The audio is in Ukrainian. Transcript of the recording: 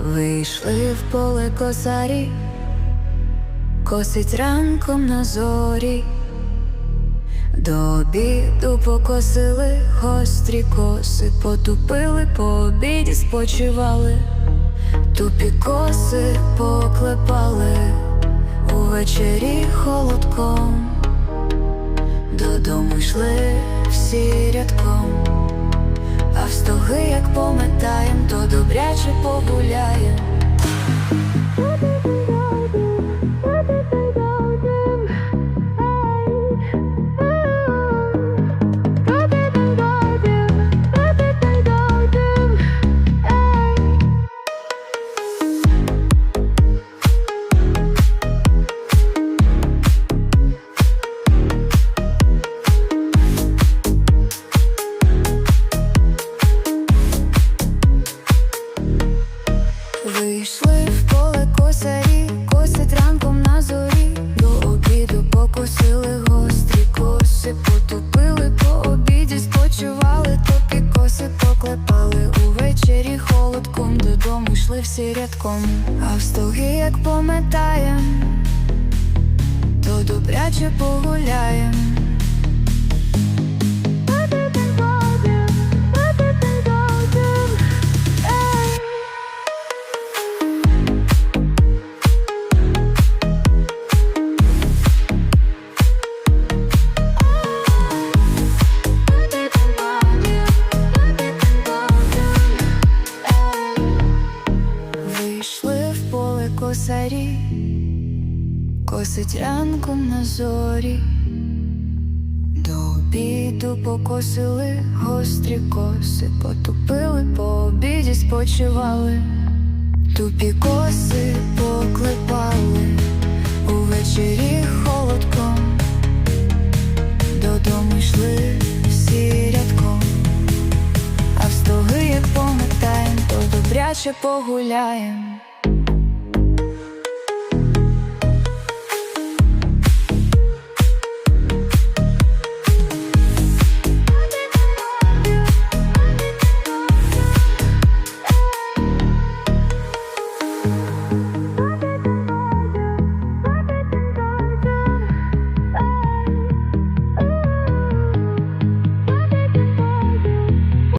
Вийшли в поле косарі, косить ранком на зорі, до обіду покосили гострі коси, потупили, по обіді спочивали, тупі коси поклепали увечері холодком, додому йшли всі рядком. А в стоги, як пометаєм, то добряче погуляєм. Поклепали увечері холодком, додому йшли всі рядком, а в стоги, як пометає, то добряче погуляєм. Косарі, косить ранком на зорі, до обіду покосили гострі коси, потупили, по обіді спочивали, тупі коси поклепали увечері холодком, додому йшли всі рядком. А в стоги, як пометаєм, то добряче погуляєм.